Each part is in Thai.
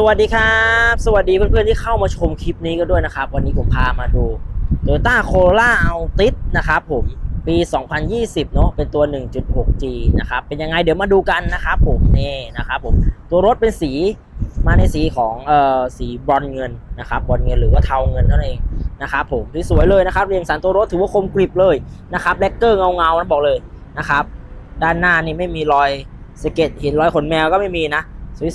สวัสดีครับ สวัสดีเพื่อนๆที่เข้ามาชมคลิปนี้ก็ด้วยนะครับ วันนี้ผมพามาดู Toyota Corolla Altis นะครับผมปี 2020 เนอะเป็นตัว 1.6G นะครับ เป็นยังไงเดี๋ยวมาดูกันนะครับผมนี่นะครับผมตัวรถเป็นสีมาในสีของเอ่อสีบรอนเงินนะครับบรอนเงินหรือว่าเทาเงินเท่านั้นเองนะครับผมสวยเลยนะครับเรียงสันตัวรถถือว่าคมกริบเลยนะครับแลกเกอร์เงาๆนะบอกเลยนะครับ ด้านหน้านี่ไม่มีรอยสะเก็ดหินรอยขนแมวก็ไม่มีนะ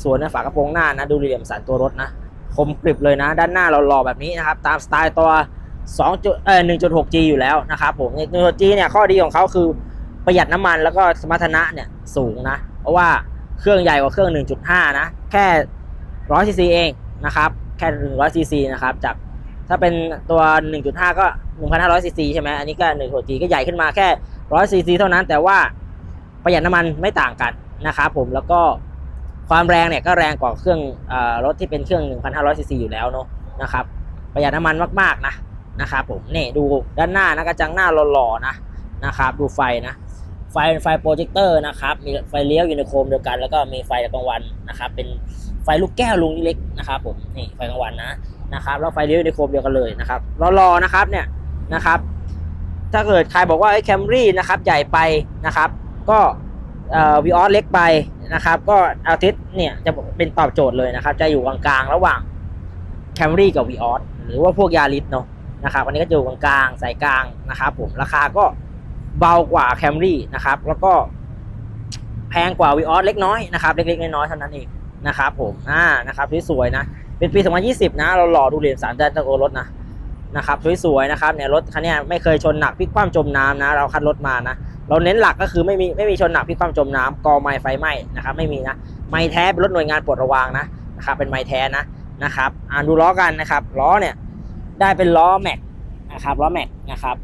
สวยๆนะฝากระโปรงหน้านะ ดูเหลี่ยมสันตัวรถนะ คมกริบเลยนะ ด้านหน้าเราหล่อแบบนี้นะครับ ตามสไตล์ตัว2จุดเอ่อ 1.6G อยู่แล้วนะครับผม 1.6G เนี่ยข้อดีของเขาคือประหยัดน้ำมันแล้วก็สมรรถนะเนี่ยสูงนะ เพราะว่าเครื่องใหญ่กว่าเครื่อง 1.5 นะ แค่ 100 cc เองนะครับ แค่ 100 cc นะครับ จากถ้าเป็นตัว 1.5 ก็ 1,500 cc ใช่ไหมอันนี้ก็ 1.6G ก็ใหญ่ขึ้นมาแค่ 100 cc เท่านั้น แต่ว่าประหยัดน้ำมันไม่ต่างกันนะครับผมแล้วก็ ความแรงเนี่ยก็แรงกว่าเครื่องอรถที่เป็นเครื่อง 1,500ซีซีอยู่แล้วเนาะนะครับประหยัดน้ำมันมากๆนะนะครับผมนี่ดูด้านหน้านะกระจังหน้าหล่อๆนะนะครับดูไฟนะไฟเป็นไฟโปรเจคเตอร์นะครับมีไฟเลี้ยวอยู่ในโคมเดียวกัน แล้วก็มีไฟกลางวันนะครับเป็นไฟลูกแก้วลุงเล็กนะครับผมนี่ไฟกลางวันนะนะครับแล้วไฟเลี้ยวอยู่ในโคมเดียวกันเลยนะครับรอๆนะครับเนี่ยนะครับถ้าเกิดใครบอกว่าไอ้แคมรี่นะครับใหญ่ไปนะครับก็วีออสเล็กไปนะครับ ก็อาทิตเนี่ยจะเป็นตอบโจทย์เลยนะครับ จะอยู่กลางๆระหว่างแคมรี่กับวีออสหรือว่าพวกยาริสเนาะนะครับอันนี้ก็จะอยู่กลางๆสายกลางนะครับ ผมราคาก็เบากว่าแคมรี่นะครับ แล้วก็แพงกว่าวีออสเล็กน้อยนะครับเล็กๆน้อยๆเท่านั้นเองนะครับ ผมอ่านะครับสวยๆนะเป็นปี 2020 นะ เราหล่อดูเหรียญสารด้านตะโกรถนะนะครับสวยๆนะครับเนี่ยรถคันนี้ไม่เคยชนหนักพลิกคว่ำจมน้ำนะ เราคัดรถมานะ เราเน้นหลักก็คือไม่มีไม่มีชนหนักพลิกคว่ำจมน้ำกอไม้ไฟไหม้นะครับไม่มีนะไม้แท้เป็นรถหน่วยงานปลดระวางนะนะครับเป็นไม้แท้นะนะครับอ่านดูล้อกันนะครับล้อเนี่ยได้เป็นล้อแม็กนะครับล้อแม็กนะครับ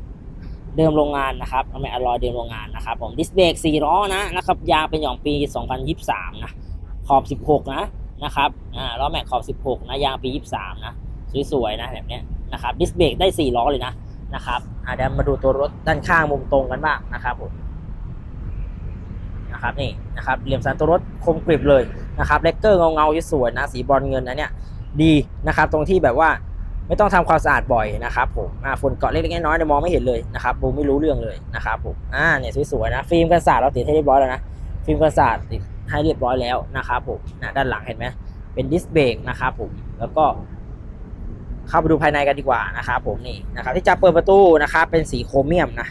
เดิมโรงงานนะครับแม็กอลลอยเดิมโรงงานนะครับผมดิสเบรก4ล้อนะนะครับยางเป็นอย่างปี 2023 นะขอบ 16 นะนะครับอ่าล้อแม็กขอบ 16 นะยางปี 23 นะสวยๆนะแบบเนี้ยนะครับดิสเบรกได้ 4 ล้อเลยนะ นะครับอ่าเดี๋ยวมาดูตัวรถด้านข้างมุมตรงกันบ้างนะครับผมนะครับนี่นะครับเหลี่ยมสันตัวรถคมกริบเลยนะครับเลกเกอร์เงาเงาสวยนะสีบอลเงินนะเนี่ยดีนะครับ ตรงที่แบบว่าไม่ต้องทำความสะอาดบ่อยนะครับผมอ่าฝุ่นเกาะเล็กๆน้อยๆเนี่ยมองไม่เห็นเลยนะครับดูไม่รู้เรื่องเลยนะครับผมอ่าเนี่ยสวยๆนะฟิล์มกันศาสตร์เราติดให้เรียบร้อยแล้วนะฟิล์มกันศาสตร์ติดให้เรียบร้อยแล้วนะครับผมนะด้านหลังเห็นไหมเป็นดิสเบรกนะครับผมแล้วก็ เข้าไปดูภายในกันดีกว่านะครับผมนี่นะครับที่จะเปิดประตูนะครับเป็นสีโครเมียมนะ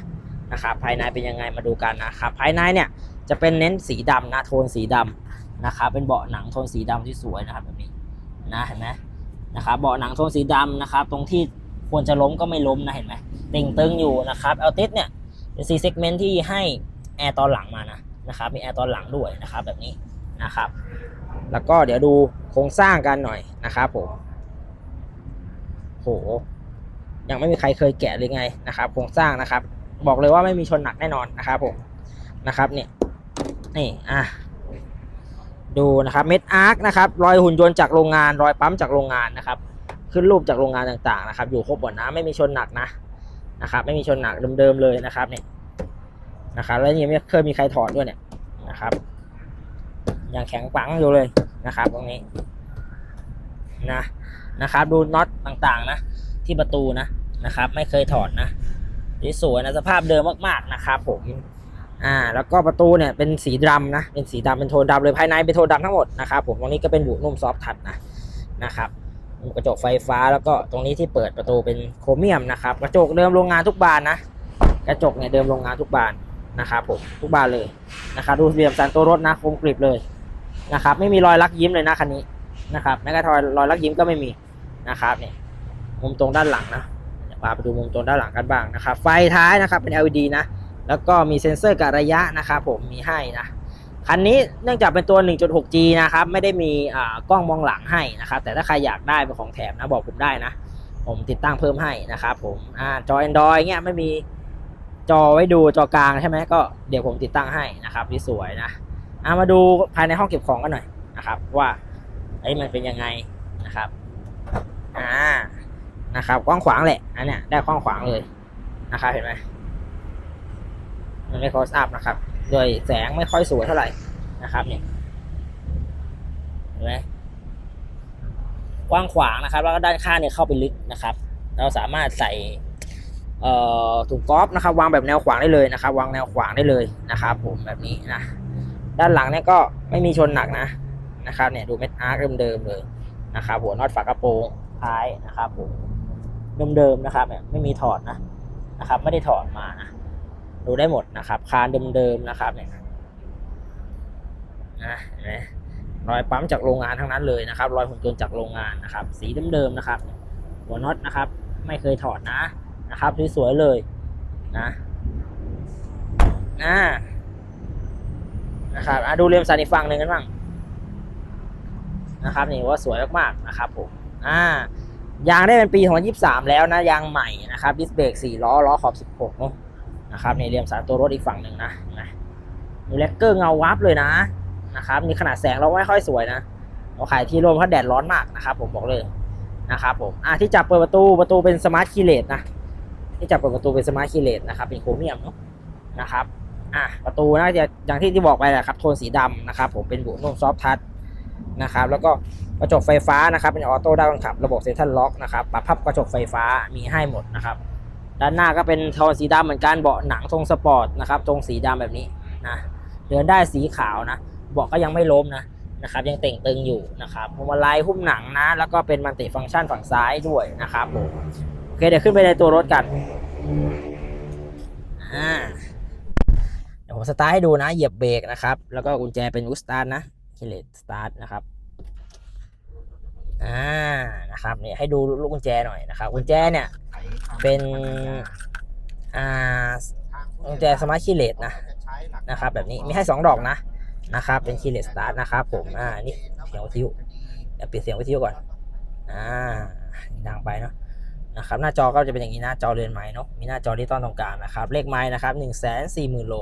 นะครับภายในเป็นยังไงมาดูกันนะครับภายในเนี่ยจะเป็นเน้นสีดำนะโทนสีดำนะครับเป็นเบาะหนังโทนสีดำที่สวยนะครับแบบนี้นะเห็นไหมนะครับเบาะหนังโทนสีดำนะครับตรงที่ควรจะล้มก็ไม่ล้มนะเห็นไหมต่งตึงอยู่นะครับเอลติสเนี่ยเป็นสีเซกเมนต์ที่ให้แอร์ตอนหลังมานะนะครับมีแอร์ตอนหลังด้วยนะครับแบบนี้นะครับแล้วก็เดี๋ยวดูโครงสร้างกันหน่อยนะครับผม หยังไม่มีใครเคยแกะเลยไงนะครับโครงสร้างนะครับ บอกเลยว่าไม่มีชนหนักแน่นอนนะครับผมนะครับเนี่ยนี่อะดูนะครับเม็ดอาร์คนะครับรอยหุ่นยนต์จากโรงงานรอยปั๊มจากโรงงานนะครับขึ้นรูปจากโรงงานต่างๆนะครับ อยู่ครบหมดนะไม่มีชนหนักนะนะครับ ไม่มีชนหนักเดิมๆเลยนะครับเนี่ยนะครับแล้วยังไม่เคยมีใครถอดด้วยเนี่ยนะครับยังแข็งปังอยู่เลยนะครับ ตรงนี้นะ นะครับ ดูน็อตต่างๆนะ ที่ประตูนะนะครับ ไม่เคยถอดนะนี่สวยนะสภาพเดิมมากๆนะครับผมอ่าแล้วก็ประตูเนี่ยเป็นสีดำนะเป็นสีดำเป็นโทนดำเลยภายในเป็นโทนดำทั้งหมดนะครับผมตรงนี้ก็เป็นบุนุ่มซอฟทัชนะนะครับกระจกไฟฟ้าแล้วก็ตรงนี้ที่เปิดประตูเป็นโครเมียมนะครับกระจกเดิมโรงงานทุกบานนะกระจกเนี่ยเดิมโรงงานทุกบานนะครับผมทุกบานเลยนะครับดูเหลี่ยมสันตัวรถนะคมกริบเลยนะครับไม่มีรอยลักยิ้มเลยนะคันนี้นะครับแม้กระทั่งรอยลักยิ้มก็ไม่มี นะครับนี่มุมตรงด้านหลังนะพาไปดูมุมตรงด้านหลังกันบ้างนะครับ ไฟท้ายนะครับเป็น LED นะ แล้วก็มีเซ็นเซอร์กะระยะนะครับผมมีให้นะ คันนี้เนื่องจากเป็นตัว 1.6G นะครับ ไม่ได้มีกล้องมองหลังให้นะครับ แต่ถ้าใครอยากได้เป็นของแถมนะบอกผมได้นะ ผมติดตั้งเพิ่มให้นะครับผมอจอ Android เงี้ยไม่มีจอไว้ดูจอกลางใช่ไหมก็เดี๋ยวผมติดตั้งให้นะครับที่สวยนะามาดูภายในห้องเก็บของกันหน่อยนะครับ ว่าไอ้มันเป็นยังไงนะครับ อ่านะครับกว้างขวางแหละอันเนี้ยได้กว้างขวางเลยนะครับเห็นไหมมันไม่ close up นะครับโดยแสงไม่ค่อยสวยเท่าไหร่นะครับเนี่ยเห็นไหมกว้างขวางนะครับ แล้วก็ด้านข้างเนี่ยเข้าไปลึกนะครับ เราสามารถใส่เอ่อถุงกอล์ฟนะครับ วางแบบแนวขวางได้เลยนะครับ วางแนวขวางได้เลยนะครับ ผมแบบนี้นะด้านหลังเนี่ยก็ไม่มีชนหนักนะนะครับเนี่ยดูเม็ดอาร์คเดิมๆเลยนะครับหัวน็อตฝากระโปรง ท้ายนะครับผมเดิมๆนะครับเนี่ยไม่มีถอดนะนะครับ ไม่ได้ถอดมานะดูได้หมดนะครับ คานเดิมๆนะครับเนี่ยนะเห็นไหมรอยปั๊มจากโรงงานทั้งนั้นเลยนะครับ รอยหุ่นยนต์จากโรงงานนะครับ สีเดิมๆนะครับ หัวน็อตนะครับ ไม่เคยถอดนะนะครับสวยๆเลยนะนะนะครับอะดูเรียมสันอีกฝั่งหนึ่งกันบ้างนะครับนี่ว่าสวยมากๆนะครับผม อ่ายางได้เป็นปี2023 แล้วนะยางใหม่นะครับดิสเบรก4ล้อล้อขอบ 16เนอะนะครับในเรียมสันตัวรถอีกฝั่งหนึ่งนะนไหมมีแลกเกอร์เงาวับเลยนะนะครับมีขนาดแสงเราไม่ค่อยสวยนะเราขายที่ร่มเพราะแดดร้อนมากนะครับ ผมบอกเลยนะครับผมอะที่จับเปิดประตูประตูเป็นสมาร์ทคีย์เลสนะที่จับเปิดประตูเป็นสมาร์ทคีย์เลสนะครับเป็นโครเมียมเนาะนะครับอะประตูน่าจะอย่างที่ที่บอกไปแหละครับโทนสีดำนะครับ ผมเป็นบุนุ่มซอฟทัชนะครับ แล้วก็ กระจกไฟฟ้านะครับเป็นออโต้ด้านคนขับระบบเซ็นทรัลล็อกนะครับปรับพับกระจกไฟฟ้ามีให้หมดนะครับด้านหน้าก็เป็นโทนสีดำเหมือนกันเบาะหนังทรงสปอร์ตนะครับทรงสีดำแบบนี้นะเดินได้สีขาวนะเบาะก็ยังไม่ล้มนะนะครับยังเต่งตึงอยู่นะครับพวงมาลัยหุ้มหนังนะ แล้วก็เป็นมันติฟังก์ชันฝั่งซ้ายด้วยนะครับผมโอเคเดี๋ยวขึ้นไปในตัวรถกันอ่าเดี๋ยวผมสตาร์ทให้ดูนะ เหยียบเบรกนะครับ แล้วก็กุญแจเป็นอุสตาร์ทนะคิเลตสตาร์ทนะครับ อ่านะครับเนี่ยให้ดูลูกกุญแจหน่อยนะครับกุญแจเนี่ยเป็นอ่ากุญแจสมาร์ทคีเลตนะนะครับ แบบนี้มีให้สองดอกนะนะครับ เป็นคีย์เลสสตาร์ทนะครับ ผมอ่านี่เสียงวิทยุเดี๋ยวปิดเสียงวิทยุก่อนอ่าดังไปเนาะนะครับหน้าจอก็จะเป็นอย่างนี้หน้าจอเรือนไม้เนาะมีหน้าจอที่ต้อนตรงกลางนะครับ เลขไม้นะครับหนึ่งแสนสี่หมื่นโล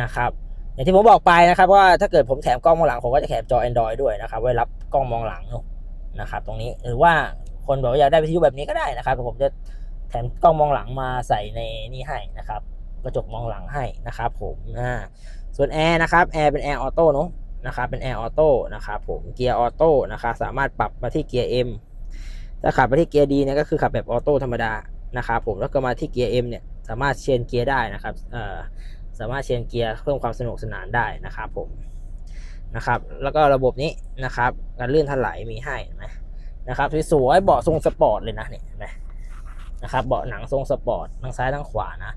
นะครับอย่างที่ผมบอกไปนะครับว่าถ้าเกิดผมแถมกล้องมองหลังผมก็จะแถมจอ Android ด้วยนะครับไว้รับกล้องมองหลังเนาะ นะครับตรงนี้หรือว่าคนบอกว่าอยากได้วิทยุแบบนี้ก็ได้นะครับผมจะแถมกล้องมองหลังมาใส่ในนี่ให้นะครับกระจกมองหลังให้นะครับผมอ่าส่วนแอร์นะครับแอร์เป็นแอร์ออโต้เนาะนะครับเป็นแอร์ออโต้นะครับผมเกียร์ออโต้นะครับสามารถปรับมาที่เกียร์ M ถ้าขับมาที่เกียร์ดีเนี่ยก็คือขับแบบออโต้ธรรมดานะครับผมแล้วก็มาที่เกียร์ M เนี่ยสามารถเชนเกียร์ได้นะครับเอ่อสามารถเชนเกียร์เพิ่มความสนุกสนานได้นะครับผม นะครับ แล้วก็ระบบนี้นะครับการเลื่อนถลายมีให้นะนะครับสวยๆเบาะทรงสปอร์ตเลยนะเนี่ยนไหมนะครับเบาะหนังทรงสปอร์ตทั้งซ้ายทั้งขวานะ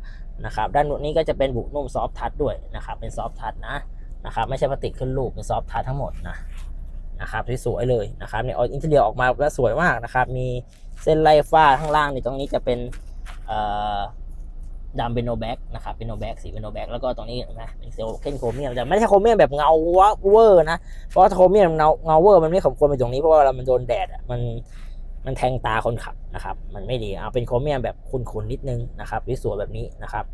นะครับ ด้านนี้ก็จะเป็นบุนุ่มซอฟทัชด้วยนะครับ เป็นซอฟทัชนะนะครับ ไม่ใช่พลาสติกขึ้นรูปเป็นซอฟทัชทั้งหมดนะนะครับสวยๆเลยนะครับเนี่ยอินเทอร์เนียออกมาแล้วสวยมากนะครับ มีเส้นไล่ฟ้าข้างล่างนี่ตรงนี้จะเป็นเอ่อ ดำเป็นโนแบ็กนะครับเป็นโนแบ็กสีเป็นโนแบ็กแล้วก็ตรงนี้นะเป็นเซลเคนโครเมียมแต่ไม่ใช่โครเมียมแบบเงาเวอร์นะเพราะว่าโครเมียมเงาเงาเวอร์มันไม่สมควรไปตรงนี้เพราะว่าเรามันโดนแดดอะมันมันแทงตาคนขับนะครับ มันไม่ดีเอาเป็นโครเมียมแบบขุ่นๆนิดนึงนะครับวิสวยแบบนี้นะครับ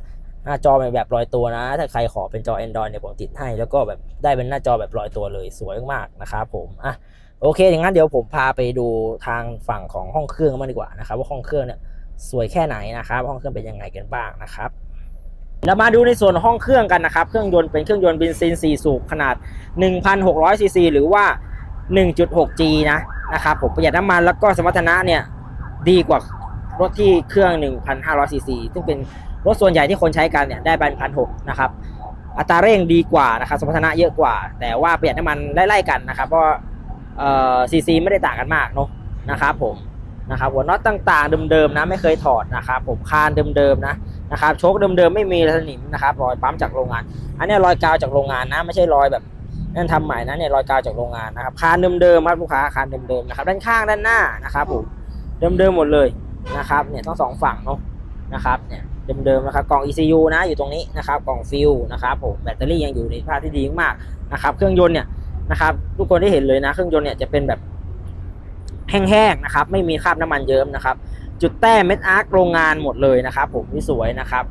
หน้าจอเป็นแบบลอยตัวนะ ถ้าใครขอเป็นจอ Android เนี่ยผมติดให้ แล้วก็แบบได้เป็นหน้าจอแบบลอยตัวเลยสวยมากนะครับผมอะโอเคอย่างนั้นเดี๋ยวผมพาไปดูทางฝั่งของห้องเครื่องมางดีกว่านะครับว่าห้องเครื่องเนี่ย สวยแค่ไหนนะครับ ห้องเครื่องเป็นยังไงกันบ้างนะครับเรามาดูในส่วนห้องเครื่องกันนะครับ เครื่องยนต์เป็นเครื่องยนต์เบนซิน 4 สูบขนาด 1,600 ซีซี หรือว่า 1.6G นะนะครับผมประหยัดน้ำมันแล้วก็สมรรถนะเนี่ยดีกว่ารถที่เครื่อง 1,500 ซีซี ซึ่งเป็นรถส่วนใหญ่ที่คนใช้กันเนี่ยได้บันพันหกนะครับ อัตราเร่งดีกว่านะครับ สมรรถนะเยอะกว่า แต่ว่าประหยัดน้ำมันไล่ๆกันนะครับ เพราะเอ่อซีซีไม่ได้ต่างกันมากเนาะนะครับผม นะครับหัวน็อตต่างๆเดิมๆนะไม่เคยถอดนะครับผมคานเดิมๆนะนะครับโชคเดิมๆไม่มีสนิมนะครับรอยปั๊มจากโรงงาน อันนี้รอยกาวจากโรงงานนะ ไม่ใช่รอยแบบนั่นทำใหม่นะเนี่ยรอยกาวจากโรงงานนะครับคานเดิมๆครับลูกค้าคานเดิมๆนะครับด้านข้างด้านหน้านะครับผมเดิมๆหมดเลยนะครับเนี่ยทั้งสองฝั่งเนาะนะครับเนี่ยเดิมๆนะครับกล่อง ECU นะอยู่ตรงนี้นะครับกล่องฟิลนะครับผมแบตเตอรี่ยังอยู่ในสภาพที่ดีมากนะครับเครื่องยนต์เนี่ยนะครับทุกคนได้เห็นเลยนะ เครื่องยนต์เนี่ยจะเป็นแบบ แห้งๆนะครับ ไม่มีคราบน้ำมันเยิ้มนะครับ จุดแต้มเม็ดอาร์คโรงงานหมดเลยนะครับ ผมที่สวยนะครับ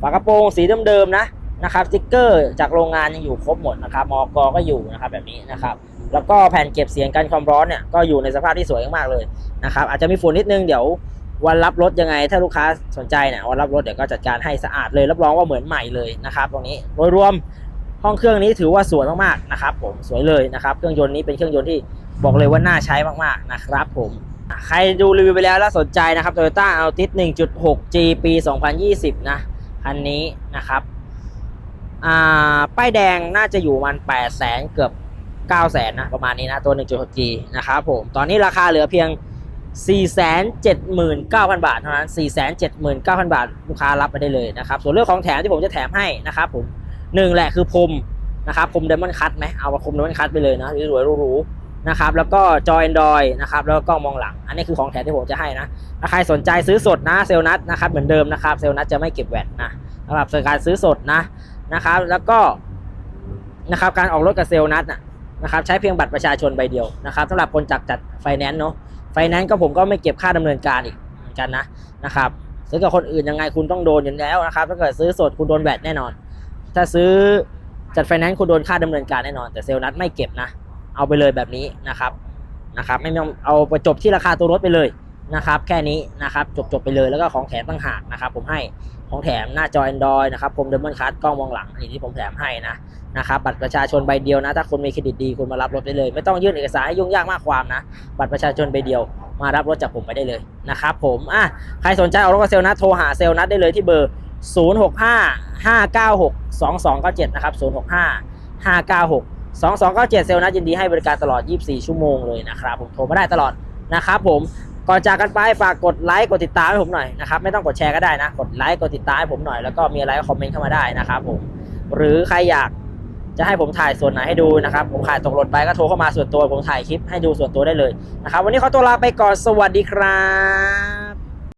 ฝากระโปรงสีเดิมๆนะนะครับสติ๊กเกอร์จากโรงงานยังอยู่ครบหมดนะครับมอกก็อยู่นะครับแบบนี้นะครับ แล้วก็แผ่นเก็บเสียงกันความร้อนเนี่ยก็อยู่ในสภาพที่สวยมากๆเลยนะครับ อาจจะมีฝุ่นนิดนึงเดี๋ยววันรับรถยังไง ถ้าลูกค้าสนใจเนี่ยวันรับรถเดี๋ยวก็จัดการให้สะอาดเลยรับรองว่าเหมือนใหม่เลยนะครับ ตรงนี้โดยรวมห้องเครื่องนี้ถือว่าสวยมากๆนะครับ ผมสวยเลยนะครับ เครื่องยนต์นี้เป็นเครื่องยนต์ที่ บอกเลยว่าน่าใช้มากๆนะครับผมใครดูรีวิวไปแล้วแล้วสนใจนะครับ Toyota Altis 1.6G ปี 2020 นะคันนี้นะครับป้ายแดงน่าจะอยู่มัน8แสนเกือบ9แสนนะประมาณนี้นะตัว 1.6G นะครับผม ตอนนี้ราคาเหลือเพียง 479,000 บาทเท่านั้น 479,000 บาทลูกค้ารับไปได้เลยนะครับ ส่วนเรื่องของแถมที่ผมจะแถมให้นะครับผมหนึ่งแหละคือพรมนะครับพรมเดมอนคัตไหมเอาพรมเดมอนคัตไปเลยนะสวยๆหรูๆ นะครับแล้วก็จอ Android นะครับแล้วก็กล้องมองหลัง อันนี้คือของแถมที่ผมจะให้นะถ้าใครสนใจซื้อสดนะเซลลนัทนะครับเหมือนเดิมนะครับเซลลนัทจะไม่เก็บแวตนะสำหรับการซื้อสดนะนะครับแล้วก็นะครับการออกรถกับเซลลนัทนะครับใช้เพียงบัตรประชาชนใบเดียวนะครับสำหรับคนจัดจัดไฟแนนซ์เนาะไฟแนนซ์ก็ผมก็ไม่เก็บค่าดำเนินการอีกเหมือนกันนะนะครับซื้อกับคนอื่นยังไงคุณต้องโดนอยู่แล้วนะครับถ้าเกิดซื้อสดคุณโดนแวตแน่นอน ถ้าซื้อจัดไฟแนนซ์คุณโดนค่าดำเนินการแน่นอน แต่เซลลนัทไม่เก็บนะ เอาไปเลยแบบนี้นะครับนะครับ ไม่ต้องเอาไปจบที่ราคาตัวรถไปเลยนะครับ แค่นี้นะครับจบจบไปเลยแล้วก็ของแถมต่างหากนะครับ ผมให้ของแถมหน้าจอ Android นะครับผมเดมอนคัสกล้องมองหลังอันนี้ที่ผมแถมให้นะนะครับบัตรประชาชนใบเดียวนะ ถ้าคุณมีเครดิตดีคุณมารับรถได้เลย ไม่ต้องยื่นเอกสารให้ยุ่งยากมากความนะ บัตรประชาชนใบเดียวมารับรถจากผมไปได้เลยนะครับผมอะใครสนใจเอารถกับเซลนัทโทรหาเซลลนัทได้เลยที่เบอร์ 065 596 2297 นะครับ 065 596 2297 เซลนัทยินดีให้บริการตลอด 24 ชั่วโมงเลยนะครับผมโทรมาได้ตลอดนะครับผมก่อนจากกันไปฝากกดไลค์กดติดตามให้ผมหน่อยนะครับไม่ต้องกดแชร์ก็ได้นะ กดไลค์กดติดตามให้ผมหน่อยแล้วก็มีอะไรก็คอมเมนต์เข้ามาได้นะครับผมหรือใครอยากจะให้ผมถ่ายส่วนไหนให้ดูนะครับ ผมขายตกหล่นไปก็โทรเข้ามาส่วนตัว ผมถ่ายคลิปให้ดูส่วนตัวได้เลยนะครับ วันนี้ขอตัวลาไปก่อนสวัสดีครับ